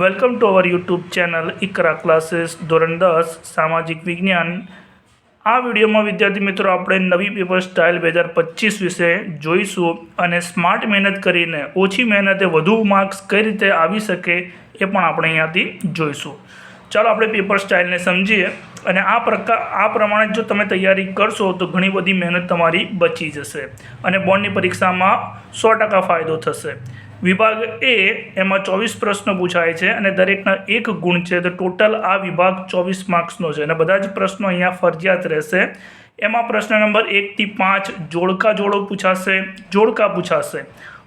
Welcome to our YouTube channel Iqra classes ધોરણ દસ સામાજિક વિજ્ઞાન આ વિડીયોમાં વિદ્યાર્થી મિત્રો આપણે નવી પેપર સ્ટાઇલ બે હજાર પચીસ વિશે જોઈશું અને સ્માર્ટ મહેનત કરીને ઓછી મહેનતે વધુ માર્ક્સ કઈ રીતે આવી શકે એ પણ આપણે અહીંયાથી જોઈશું. ચાલો આપણે પેપર સ્ટાઇલને સમજીએ. અને આ પ્રકાર આ પ્રમાણે જો તમે તૈયારી કરશો, તો ઘણી બધી મહેનત તમારી બચી જશે અને બોર્ડની પરીક્ષામાં સો ટકા ફાયદો થશે. વિભાગ એ એમાં ચોવીસ પ્રશ્નો પૂછાય છે અને દરેકના એક ગુણ છે. તો ટોટલ આ વિભાગ ચોવીસ માર્ક્સનો છે અને બધા જ પ્રશ્નો અહીંયા ફરજિયાત રહેશે. એમાં પ્રશ્ન નંબર એકથી પાંચ જોડકા જોડો પૂછાશે, જોડકા પૂછાશે.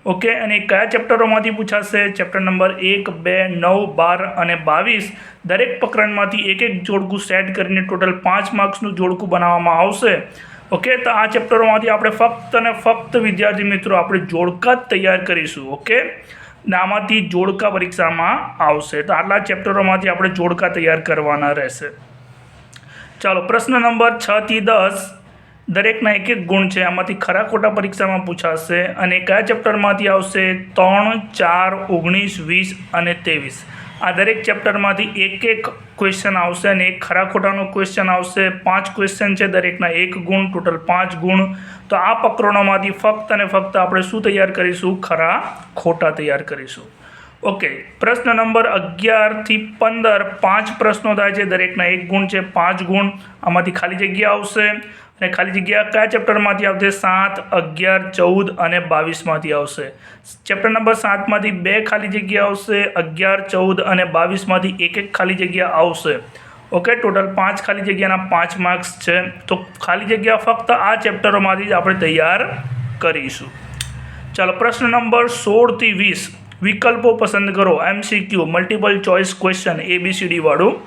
ઓકે અને કયા ચેપ્ટરોમાંથી પૂછાશે? ચેપ્ટર નંબર એક, બે, નવ, બાર અને બાવીસ. દરેક પ્રકરણમાંથી એક એક જોડકું સેટ કરીને ટોટલ પાંચ માર્ક્સનું જોડકું બનાવવામાં આવશે. ઓકે તો આ ચેપ્ટરોમાંથી આપણે ફક્ત અને ફક્ત વિદ્યાર્થી મિત્રો આપણે જોડકા જ તૈયાર કરીશું ઓકે નામાંથી જોડકા પરીક્ષામાં આવશે. તો આટલા ચેપ્ટરોમાંથી આપણે જોડકા તૈયાર કરવાના રહેશે. ચાલો, પ્રશ્ન નંબર છથી દસ. દરેકના એક એક ગુણ છે. આમાંથી ખરા ખોટા પરીક્ષામાં પૂછાશે અને કયા ચેપ્ટરમાંથી આવશે? ત્રણ, ચાર, ઓગણીસ, વીસ અને ત્રેવીસ. આ દરેક ચેપ્ટરમાંથી એક એક ક્વેશ્ચન આવશે અને એક ખરા ખોટાનો ક્વેશ્ચન આવશે. પાંચ ક્વેશ્ચન છે દરેકના એક ગુણ ટોટલ પાંચ ગુણ. તો આ પ્રકરણોમાંથી ફક્ત અને ફક્ત આપણે શું તૈયાર કરીશું? ખરા ખોટા તૈયાર કરીશું. ઓકે, પ્રશ્ન નંબર અગિયારથી પંદર, પાંચ પ્રશ્નો થાય છે. દરેકના એક ગુણ છે, પાંચ ગુણ આમાંથી ખાલી જગ્યા આવશે. અને ખાલી જગ્યા કયા ચેપ્ટરમાંથી આવશે? સાત, અગિયાર, ચૌદ અને બાવીસમાંથી આવશે. ચેપ્ટર નંબર સાતમાંથી બે ખાલી જગ્યા આવશે. અગિયાર, ચૌદ અને બાવીસમાંથી એક એક ખાલી જગ્યા આવશે. ઓકે, ટોટલ પાંચ ખાલી જગ્યાના પાંચ માર્ક્સ છે. તો ખાલી જગ્યા ફક્ત આ ચેપ્ટરોમાંથી જ આપણે તૈયાર કરીશું. ચાલો, પ્રશ્ન નંબર સોળથી વીસ. વિકલ્પો પસંદ કરો એમસીક્યુ મલ્ટિપલ ચોઇસ ક્વેશ્ચન એબીસીડીવાળું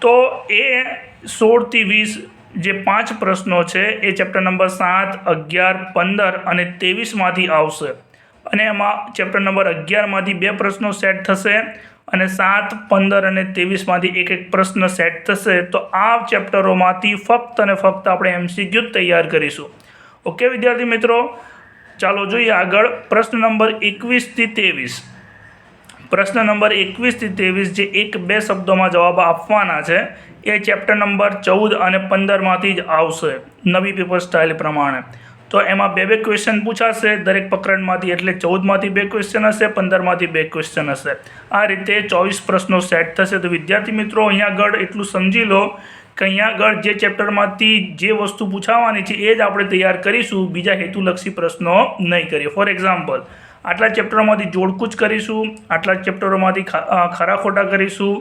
તો એ સોળથી વીસ જે પાંચ પ્રશ્નો છે, એ ચેપ્ટર નંબર સાત, અગિયાર, પંદર અને ત્રેવીસમાંથી આવશે. અને એમાં ચેપ્ટર નંબર અગિયારમાંથી બે પ્રશ્નો સેટ થશે અને સાત, પંદર અને ત્રેવીસમાંથી એક એક પ્રશ્ન સેટ થશે. તો આ ચેપ્ટરોમાંથી ફક્ત અને ફક્ત આપણે એમસીક્યુ તૈયાર કરીશું. ઓકે, વિદ્યાર્થી મિત્રો? ચાલો જોઈએ આગળ પ્રશ્ન નંબર એકવીસથી ત્રેવીસ. પ્રશ્ન નંબર એકવીસથી ત્રેવીસ જે એક બે શબ્દોમાં જવાબ આપવાના છે, એ ચેપ્ટર નંબર ચૌદ અને પંદરમાંથી જ આવશે નવી પેપર સ્ટાઇલ પ્રમાણે. તો એમાં બે બે ક્વેશ્ચન પૂછાશે, દરેક પ્રકરણમાંથી એટલે ચૌદમાંથી બે ક્વેશ્ચન હશે, પંદરમાંથી બે ક્વેશ્ચન હશે. આ રીતે ચોવીસ પ્રશ્નો સેટ થશે. તો વિદ્યાર્થી મિત્રો, અહીંયા આગળ એટલું સમજી લો કે અહીંયા આગળ જે ચેપ્ટરમાંથી જે વસ્તુ પૂછાવાની છે, એ જ આપણે તૈયાર કરીશું. બીજા હેતુલક્ષી પ્રશ્નો નહીં કરીએ. ફોર એક્ઝામ્પલ આટલા ચેપ્ટરોમાંથી જોડકું જ કરીશું, આટલા ચેપ્ટરોમાંથી ખરા ખોટા કરીશું,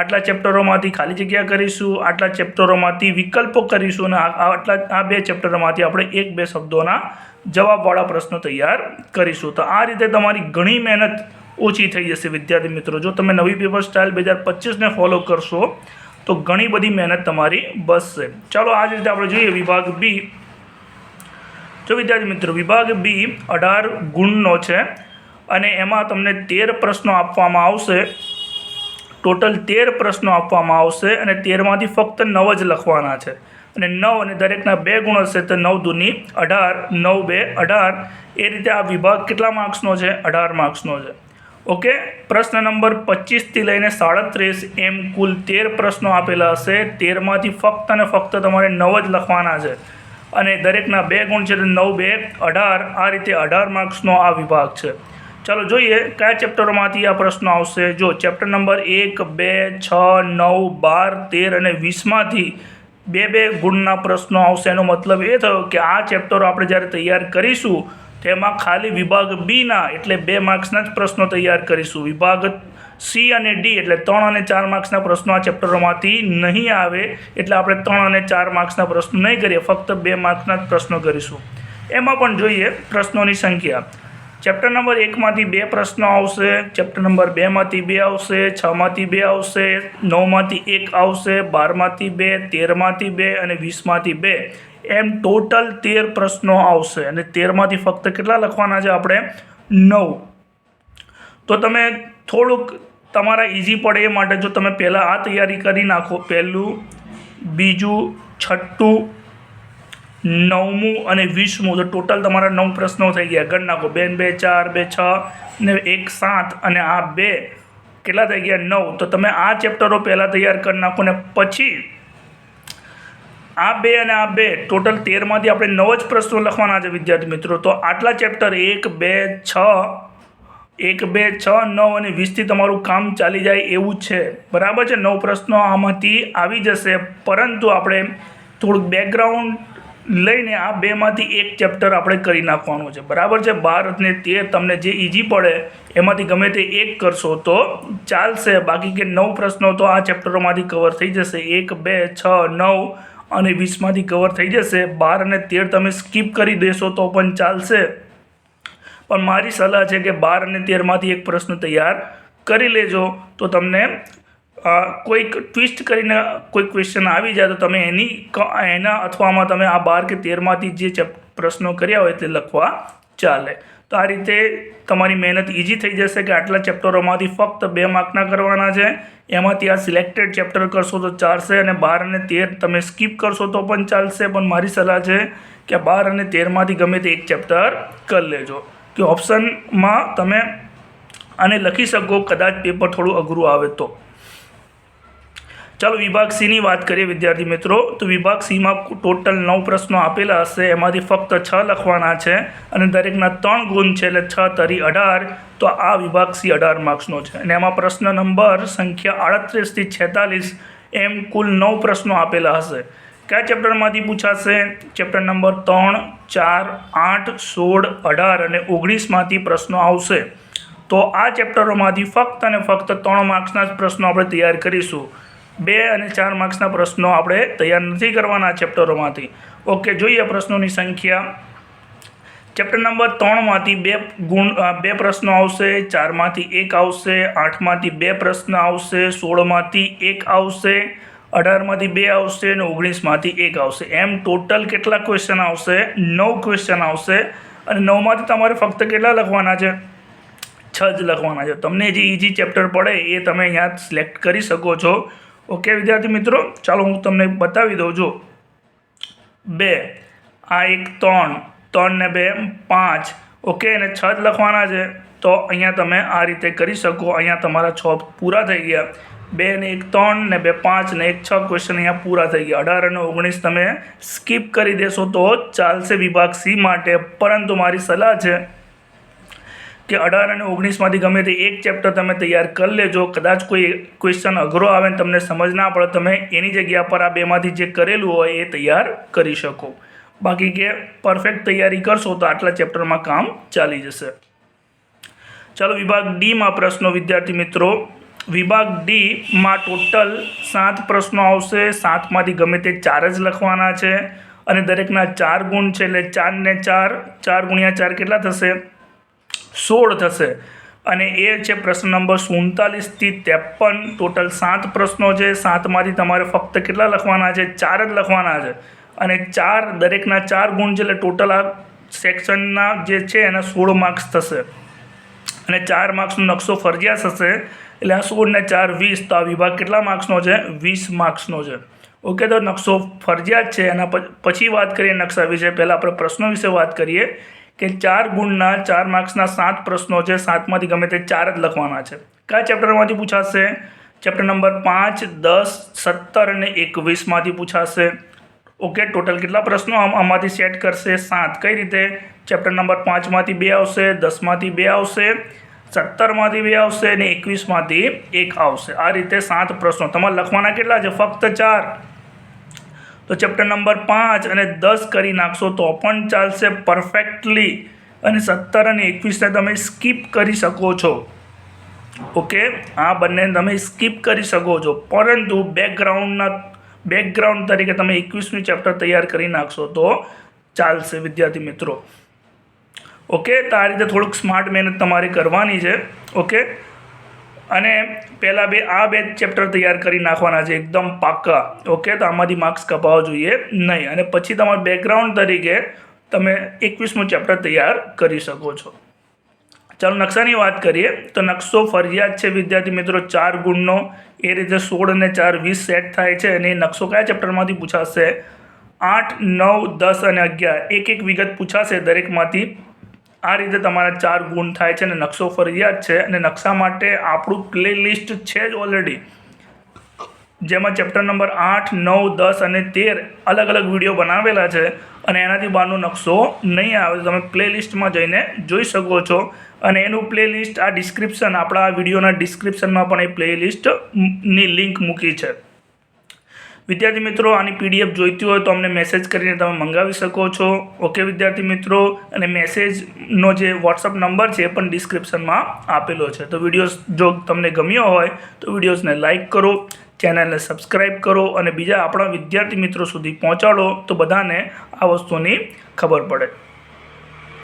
આટલા ચેપ્ટરોમાંથી ખાલી જગ્યા કરીશું, આટલા ચેપ્ટરોમાંથી વિકલ્પો કરીશું અને આટલા, આ બે ચેપ્ટરોમાંથી આપણે એક, બે શબ્દોના જવાબવાળા પ્રશ્નો તૈયાર કરીશું. તો આ રીતે તમારી ઘણી મહેનત ઓછી થઈ જશે, વિદ્યાર્થી મિત્રો. જો તમે નવી પેપર સ્ટાઇલ બે હજાર પચીસને ફોલો કરશો તો ઘણી બધી મહેનત તમારી બચશે ચાલો આ જ રીતે આપણે જોઈએ વિભાગ બી. જો વિદ્યાર્થી મિત્રો, વિભાગ બી અઢાર ગુણનો છે અને એમાં તમને તેર પ્રશ્નો આપવામાં આવશે. ટોટલ તેર પ્રશ્નો આપવામાં આવશે અને તેરમાંથી ફક્ત નવ જ લખવાના છે. અને નવ અને દરેકના બે ગુણ હશે તો નવ દૂની અઢાર, નવ બે અઢાર. એ રીતે આ વિભાગ કેટલા માર્ક્સનો છે? અઢાર માર્ક્સનો છે. ઓકે? પ્રશ્ન નંબર પચીસથી લઈને સાડત્રીસ. એમ કુલ તેર પ્રશ્નો આપેલા હશે. તેરમાંથી ફક્ત અને ફક્ત તમારે નવ જ લખવાના છે. અને દરેકના બે ગુણ છે નવ, બે, અઢાર. આ રીતે અઢાર માર્ક્સનો આ વિભાગ છે. ચાલો જોઈએ કયા ચેપ્ટરોમાંથી આ પ્રશ્નો આવશે. જો ચેપ્ટર નંબર એક, બે, છ, નવ, બાર, તેર અને વીસમાંથી બે બે ગુણના પ્રશ્નો આવશે, એનો મતલબ એ થયો કે આ ચેપ્ટરો આપણે જ્યારે તૈયાર કરીશું તેમાં ખાલી વિભાગ બીના એટલે બે માર્ક્સના જ પ્રશ્નો તૈયાર કરીશું. વિભાગ સી અને ડી એટલે ત્રણ અને ચાર માર્ક્સના પ્રશ્નો આ ચેપ્ટરોમાંથી નહીં આવે એટલે આપણે ત્રણ અને ચાર માર્ક્સના પ્રશ્નો નહીં કરીએ, ફક્ત બે માર્ક્સના જ પ્રશ્નો કરીશું. એમાં પણ જોઈએ પ્રશ્નોની સંખ્યા. ચેપ્ટર નંબર એકમાંથી બે પ્રશ્નો આવશે, ચેપ્ટર નંબર બેમાંથી બે આવશે, છમાંથી બે આવશે, નવમાંથી એક આવશે, બારમાંથી બે, તેરમાંથી બે અને વીસમાંથી બે. એમ ટોટલ તેર પ્રશ્નો આવશે. અને તેરમાંથી ફક્ત કેટલા લખવાના છે આપણે? નવ. તો તમે થોડુંક તમારા ઇઝી પડે એ માટે જો તમે પહેલાં આ તૈયારી કરી નાખો. પહેલું, બીજું, છઠ્ઠું, નવમું અને વીસમું. તો ટોટલ તમારા નવ પ્રશ્નો થઈ ગયા. ગણ નાખો. બે બે, ચાર, બે, છ ને એક, સાત અને આ બે. કેટલા થઈ ગયા? નવ. તો તમે આ ચેપ્ટરો પહેલાં તૈયાર કરી નાખો ને પછી આ બે અને આ બે ટોટલ તેરમાંથી આપણે નવ જ પ્રશ્નો લખવાના છે, વિદ્યાર્થી મિત્રો. તો આટલા ચેપ્ટર એક, બે, છ, એક, બે, છ, નવ અને વીસથી તમારું કામ ચાલી જાય એવું છે. બરાબર છે? નવ પ્રશ્નો આમાંથી આવી જશે. પરંતુ આપણે થોડુંક બેકગ્રાઉન્ડ લઈને આ બેમાંથી એક ચેપ્ટર આપણે કરી નાખવાનું છે. બરાબર છે? બાર અને તેર તમને જે ઇઝી પડે, એમાંથી ગમે તે એક કરશો તો ચાલશે. બાકી કે નવ પ્રશ્નો તો આ ચેપ્ટરોમાંથી કવર થઈ જશે. એક, બે, છ, નવ અને વીસમાંથી કવર થઈ જશે. બાર અને તેર તમે સ્કીપ કરી દેશો તો પણ ચાલશે. પણ મારી સલાહ છે કે બાર અને તેરમાંથી એક પ્રશ્ન તૈયાર કરી લેજો. તો તમને કોઈક ટ્વિસ્ટ કરીને કોઈ ક્વેશ્ચન આવી જાય તો તમે એની એના અથવામાં તમે આ બાર કે તેરમાંથી જે પ્રશ્નો કર્યા હોય તે લખવા ચાલે. તો આ રીતે તમારી મહેનત ઇઝી થઈ જશે કે આટલા ચેપ્ટરોમાંથી ફક્ત બે માર્કના કરવાના છે. એમાંથી આ સિલેક્ટેડ ચેપ્ટર કરશો તો ચાલશે અને બાર અને તેર તમે સ્કીપ કરશો તો પણ ચાલશે. પણ મારી સલાહ છે કે બાર અને તેરમાંથી ગમે તે એક ચેપ્ટર કરી લેજો. કે ઓપ્શનમાં તમે આને લખી શકો, કદાચ પેપર થોડું અઘરું આવે તો. ચાલો વિભાગ સીની વાત કરીએ, વિદ્યાર્થી મિત્રો. તો વિભાગ સીમાં ટોટલ નવ પ્રશ્નો આપેલા હશે. એમાંથી ફક્ત છ લખવાના છે અને દરેકના ત્રણ ગુણ છે એટલે છ તરી અઢાર. તો આ વિભાગ સી અઢાર માર્ક્સનો છે. અને એમાં પ્રશ્ન નંબર સંખ્યા આડત્રીસથી છેતાલીસ એમ કુલ નવ પ્રશ્નો આપેલા હશે. કયા ચેપ્ટરમાંથી પૂછાશે? ચેપ્ટર નંબર ત્રણ, ચાર, આઠ, સોળ, અઢાર અને ઓગણીસમાંથી પ્રશ્નો આવશે. તો આ ચેપ્ટરોમાંથી ફક્ત અને ફક્ત ત્રણ માર્ક્સના જ પ્રશ્નો આપણે તૈયાર કરીશું. બે અને ચાર માર્ક્સના પ્રશ્નો આપણે તૈયાર નથી કરવાના ચેપ્ટરોમાંથી. ઓકે, જોઈએ પ્રશ્નોની સંખ્યા. ચેપ્ટર નંબર ત્રણમાંથી બે ગુણ બે પ્રશ્નો આવશે, ચારમાંથી એક આવશે, આઠમાંથી બે પ્રશ્ન આવશે, સોળમાંથી એક આવશે, અઢારમાંથી બે આવશે અને ઓગણીસમાંથી એક આવશે. એમ ટોટલ કેટલા ક્વેશ્ચન આવશે? નવ ક્વેશ્ચન આવશે. અને નવમાંથી તમારે ફક્ત કેટલા લખવાના છે? છ જ લખવાના છે. તમને જે ઇઝી ચેપ્ટર પડે એ તમે અહીંયા સિલેક્ટ કરી શકો છો. ઓકે, વિદ્યાર્થી મિત્રો, ચાલો હું તમને બતાવી દઉં. જો, બે, આ એક ત્રણ ત્રણ ને બે, પાંચ. ઓકે અને છ જ લખવાના છે. તો અહીંયા તમે આ રીતે કરી શકો. અહીંયા તમારા છ પૂરા થઈ ગયા. બે ને એક ત્રણ ને બે, પાંચ ને એક છ ક્વેશ્ચન અહીંયા પૂરા થઈ ગયા. અઢાર અને ઓગણીસ તમે સ્કીપ કરી દેશો તો ચાલશે વિભાગ સી માટે. પરંતુ મારી સલાહ છે કે અઢાર અને ઓગણીસમાંથી ગમે તે એક ચેપ્ટર તમે તૈયાર કરી લેજો. કદાચ કોઈ ક્વેશ્ચન અઘરો આવે ને તમને સમજ ના પડે, તમે એની જગ્યા પર આ બેમાંથી જે કરેલું હોય એ તૈયાર કરી શકો. બાકી કે પરફેક્ટ તૈયારી કરશો તો આટલા ચેપ્ટરમાં કામ ચાલી જશે. ચાલો, વિભાગ ડીમાં પ્રશ્નો, વિદ્યાર્થી મિત્રો. વિભાગ ડીમાં ટોટલ સાત પ્રશ્નો આવશે. સાતમાંથી ગમે તે ચાર જ લખવાના છે. અને દરેકના ચાર ગુણ છે એટલે ચારને ચાર ચાર ગુણ્યા ચાર કેટલા થશે? સોળ થશે. અને એ છે પ્રશ્ન નંબર સુડતાલીસથી ત્રેપન. ટોટલ સાત પ્રશ્નો છે. સાતમાંથી તમારે ફક્ત કેટલા લખવાના છે? ચાર જ લખવાના છે. અને ચાર દરેકના ચાર ગુણ છે એટલે ટોટલ આ સેક્શનના જે છે એના સોળ માર્ક્સ થશે. અને ચાર માર્ક્સનો નકશો ફરજિયાત હશે એટલે આ સોળ ને ચાર વીસ, તો આ વિભાગ કેટલા માર્ક્સનો છે? વીસ માર્ક્સનો છે. ઓકે, તો નકશો ફરજિયાત છે. એના પછી વાત કરીએ નકશા વિશે. પહેલાં આપણે પ્રશ્નો વિશે વાત કરીએ. કે ચાર ગુણના, ચાર માર્ક્સના સાત પ્રશ્નો છે, સાતમાંથી ગમે તે ચાર જ લખવાના છે. કયા ચેપ્ટરમાંથી પૂછાશે? ચેપ્ટર નંબર પાંચ, દસ, સત્તર અને એકવીસમાંથી પૂછાશે. ઓકે, ટોટલ કેટલા પ્રશ્નો આમ આમાંથી સેટ કરશે? સાત. કઈ રીતે? ચેપ્ટર નંબર પાંચમાંથી બે આવશે, દસમાંથી બે આવશે, સત્તરમાંથી બે આવશે અને એકવીસમાંથી એક આવશે. આ રીતે સાત પ્રશ્નો. તમારે લખવાના કેટલા છે? ફક્ત ચાર. તો ચેપ્ટર નંબર પાંચ અને દસ કરી નાખશો તો પણ ચાલશે પરફેક્ટલી અને સત્તર અને એકવીસને તમે સ્કીપ કરી શકો છો. ઓકે આ બંને તમે સ્કીપ કરી શકો છો. પરંતુ બેકગ્રાઉન્ડના બેકગ્રાઉન્ડ તરીકે તમે એકવીસમી ચેપ્ટર તૈયાર કરી નાખશો તો ચાલશે, વિદ્યાર્થી મિત્રો. ઓકે તો આ રીતે થોડુંક સ્માર્ટ મહેનત તમારે કરવાની છે. ઓકે અને પહેલાં બે આ બે ચેપ્ટર તૈયાર કરી નાખવાના છે, એકદમ પાક્કા. ઓકે તો આમાંથી માર્ક્સ કપાવવા જોઈએ નહીં. અને પછી તમારા બેકગ્રાઉન્ડ તરીકે તમે એકવીસમું ચેપ્ટર તૈયાર કરી શકો છો. ચાલો, નકશાની વાત કરીએ. તો નકશો ફરજિયાત છે, વિદ્યાર્થી મિત્રો, ચાર ગુણનો. એ રીતે સોળ અને ચાર વીસ સેટ થાય છે અને એ નકશો કયા ચેપ્ટરમાંથી પૂછાશે? આઠ, નવ, દસ અને અગિયાર. એક એક વિગત પૂછાશે દરેકમાંથી. આ રીતે તમારા ચાર ગુણ થાય છે અને નકશો ફરજિયાત છે અને નકશા માટે આપણું પ્લે લિસ્ટ છે જ ઓલરેડી જેમાં ચેપ્ટર નંબર આઠ, નવ, દસ અને તેર અલગ અલગ વીડિયો બનાવેલા છે અને એનાથી બહારનો નકશો નહીં આવે. તમે પ્લે લિસ્ટમાં જઈને જોઈ શકો છો. અને એનું પ્લે લિસ્ટ આ ડિસ્ક્રિપ્શન આપણા વિડીયોના ડિસ્ક્રિપ્શનમાં પણ એ પ્લે લિસ્ટની લિંક મૂકી છે. વિદ્યાર્થી મિત્રો, આની પીડીએફ જોઈતી હોય તો અમને મેસેજ કરીને તમે મંગાવી શકો છો. ઓકે વિદ્યાર્થી મિત્રો, અને મેસેજનો જે વોટ્સઅપ નંબર છે એ પણ ડિસ્ક્રિપ્શનમાં આપેલો છે. તો વિડીયોઝ જો તમને ગમ્યો હોય, તો વિડીયોઝને લાઇક કરો ચેનલને સબસ્ક્રાઈબ કરો, અને બીજા આપણા વિદ્યાર્થી મિત્રો સુધી પહોંચાડો, તો બધાને આ વસ્તુની ખબર પડે.